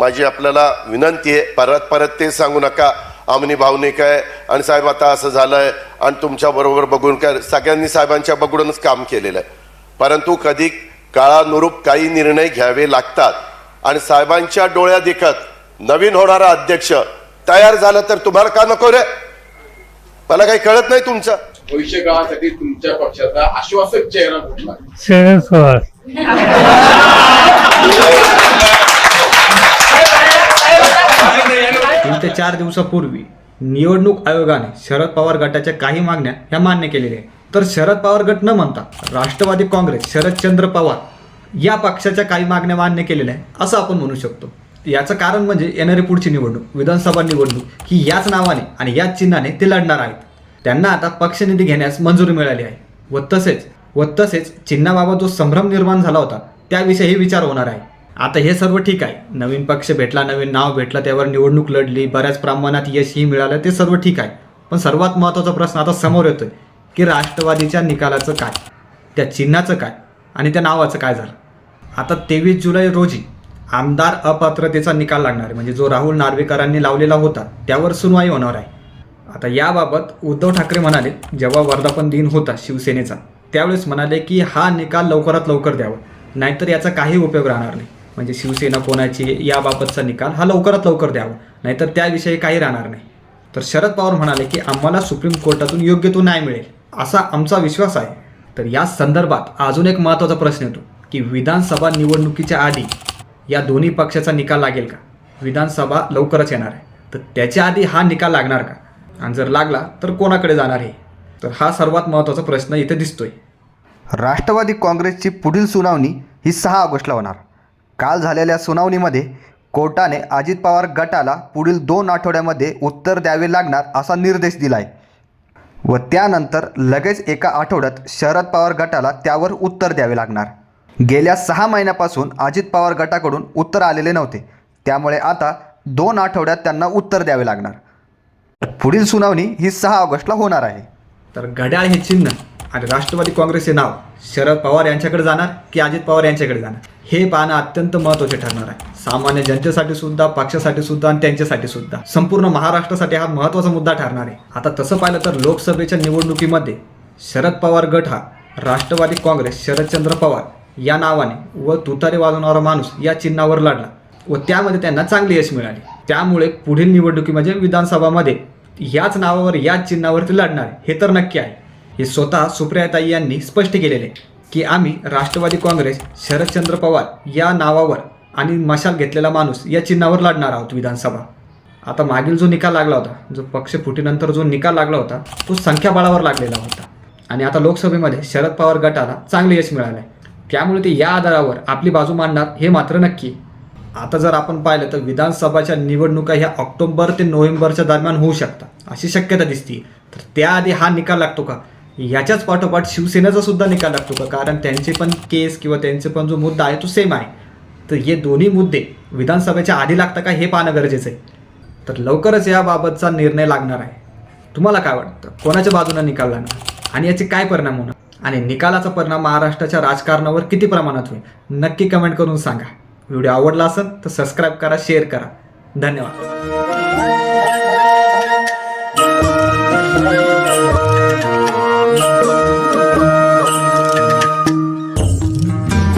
माझी आपल्याला विनंती आहे परत परत ते सांगू नका. आमनी भावनिक आहे आणि साहेब आता असं झालंय आणि तुमच्या बरोबर बघून काय? सगळ्यांनी साहेबांच्या बघूनच काम केलेलं आहे. परंतु कधी काळानुरूप काही निर्णय घ्यावे लागतात आणि साहेबांच्या डोळ्या देखत नवीन होणारा अध्यक्ष तयार झाला तर तुम्हाला का नको रे? मला काही कळत नाही तुमचं. भविष्य काळासाठी तुमच्या पक्षाचा आश्वासक चेहरा कुठला शरद पवार तीन ते चार दिवसापूर्वी निवडणूक आयोगाने शरद पवार गटाच्या काही मागण्या ह्या मान्य केलेल्या आहेत. तर शरद पवार गट न म्हणता राष्ट्रवादी काँग्रेस शरदचंद्र पवार या पक्षाच्या काही मागण्या मान्य केलेल्या आहेत असं आपण म्हणू शकतो. याचं कारण म्हणजे येणारी पुढची निवडणूक विधानसभा निवडणूक ही याच नावाने आणि याच चिन्हाने ते लढणार आहेत. त्यांना आता पक्षनिधी घेण्यास मंजुरी मिळाली आहे. व तसेच व तसेच चिन्हाबाबत जो संभ्रम निर्माण झाला होता त्याविषयी विचार होणार आहे. आता हे सर्व ठीक आहे. नवीन पक्ष भेटला नवीन नाव भेटलं त्यावर निवडणूक लढली बऱ्याच प्रमाणात यशही मिळालं ते सर्व ठीक आहे. पण सर्वात महत्त्वाचा प्रश्न आता समोर येतोय की राष्ट्रवादीच्या निकालाचं काय? त्या चिन्हाचं काय? आणि त्या नावाचं काय झालं? आता तेवीस जुलै रोजी आमदार अपात्रतेचा निकाल लागणार आहे. म्हणजे जो राहुल नार्वेकरांनी लावलेला होता त्यावर सुनवाई होणार आहे. आता याबाबत उद्धव ठाकरे म्हणाले जेव्हा वर्धापन दिन होता शिवसेनेचा त्यावेळेस म्हणाले की हा निकाल लवकरात लवकर द्यावा नाहीतर याचा काही उपयोग राहणार नाही. म्हणजे शिवसेना कोणाची याबाबतचा निकाल हा लवकरात लवकर द्यावा. नाहीतर त्याविषयी काही राहणार नाही. तर शरद पवार म्हणाले की आम्हाला सुप्रीम कोर्टातून योग्य तो न्याय मिळेल. असा आमचा विश्वास आहे. तर या संदर्भात अजून एक महत्त्वाचा प्रश्न येतो की विधानसभा निवडणुकीच्या आधी या दोन्ही पक्षाचा निकाल लागेल का? विधानसभा लवकरच येणार आहे. तर त्याच्या आधी हा निकाल लागणार का? आणि जर लागला तर कोणाकडे जाणार आहे तर हा सर्वात महत्त्वाचा प्रश्न इथे दिसतोय. राष्ट्रवादी काँग्रेसची पुढील सुनावणी ही सहा ऑगस्टला होणार. काल झालेल्या सुनावणीमध्ये कोर्टाने अजित पवार गटाला पुढील दोन आठवड्यामध्ये उत्तर द्यावे लागणार असा निर्देश दिला आहे व त्यानंतर लगेच एका आठवड्यात शरद पवार गटाला त्यावर उत्तर द्यावे लागणार. गेल्या सहा महिन्यापासून अजित पवार गटाकडून उत्तर आलेले नव्हते. त्यामुळे आता दोन आठवड्यात त्यांना उत्तर द्यावे लागणार. पुढील सुनावणी ही सहा ऑगस्टला होणार आहे. तर घड्याळ हे चिन्ह आणि राष्ट्रवादी काँग्रेसचे नाव शरद पवार यांच्याकडे जाणार की अजित पवार यांच्याकडे जाणार? हे पाहणं अत्यंत महत्त्वाचे ठरणार आहे. सामान्य जनतेसाठी सुद्धा पक्षासाठी सुद्धा आणि त्यांच्यासाठी सुद्धा. संपूर्ण महाराष्ट्रासाठी हा महत्त्वाचा मुद्दा ठरणार आहे. आता तसं पाहिलं तर लोकसभेच्या निवडणुकीमध्ये शरद पवार गट हा राष्ट्रवादी काँग्रेस शरदचंद्र पवार या नावाने व तुतारे वाजवणारा माणूस या चिन्हावर लढला व त्यामध्ये त्यांना चांगले यश मिळाले. त्यामुळे पुढील निवडणुकी म्हणजे विधानसभामध्ये याच नावावर याच चिन्हावरती लढणार आहे. हे तर नक्की आहे. हे स्वतः सुप्रियाताई यांनी स्पष्ट केलेले आहे. की आम्ही राष्ट्रवादी काँग्रेस शरदचंद्र पवार या नावावर आणि मशाल घेतलेला माणूस या चिन्हावर लढणार आहोत विधानसभा. आता मागील जो निकाल लागला होता जो पक्ष फुटीनंतर जो निकाल लागला होता तो संख्याबळावर लागलेला होता. आणि आता लोकसभेमध्ये शरद पवार गटाला चांगले यश मिळालं आहे त्यामुळे ते या आधारावर आपली बाजू मांडणार हे मात्र नक्की. आता जर आपण पाहिलं तर विधानसभाच्या निवडणुका ह्या ऑक्टोबर ते नोव्हेंबरच्या दरम्यान होऊ शकतात अशी शक्यता दिसते तर त्याआधी हा निकाल लागतो का? याच्याच पाठोपाठ शिवसेनेचा सुद्धा निकाल लागतो का? कारण त्यांचे पण केस किंवा त्यांचे पण जो मुद्दा आहे तो सेम आहे. तर हे दोन्ही मुद्दे विधानसभेच्या आधी लागतं का हे पाहणं गरजेचं आहे. तर लवकरच याबाबतचा निर्णय लागणार आहे. तुम्हाला काय वाटतं? कोणाच्या बाजूने निकाल लागणार? आणि याचे काय परिणाम होणार? आणि निकालाचा परिणाम महाराष्ट्राच्या राजकारणावर किती प्रमाणात होईल? नक्की कमेंट करून सांगा. व्हिडिओ आवडला असेल तर सबस्क्राईब करा शेअर करा. धन्यवाद.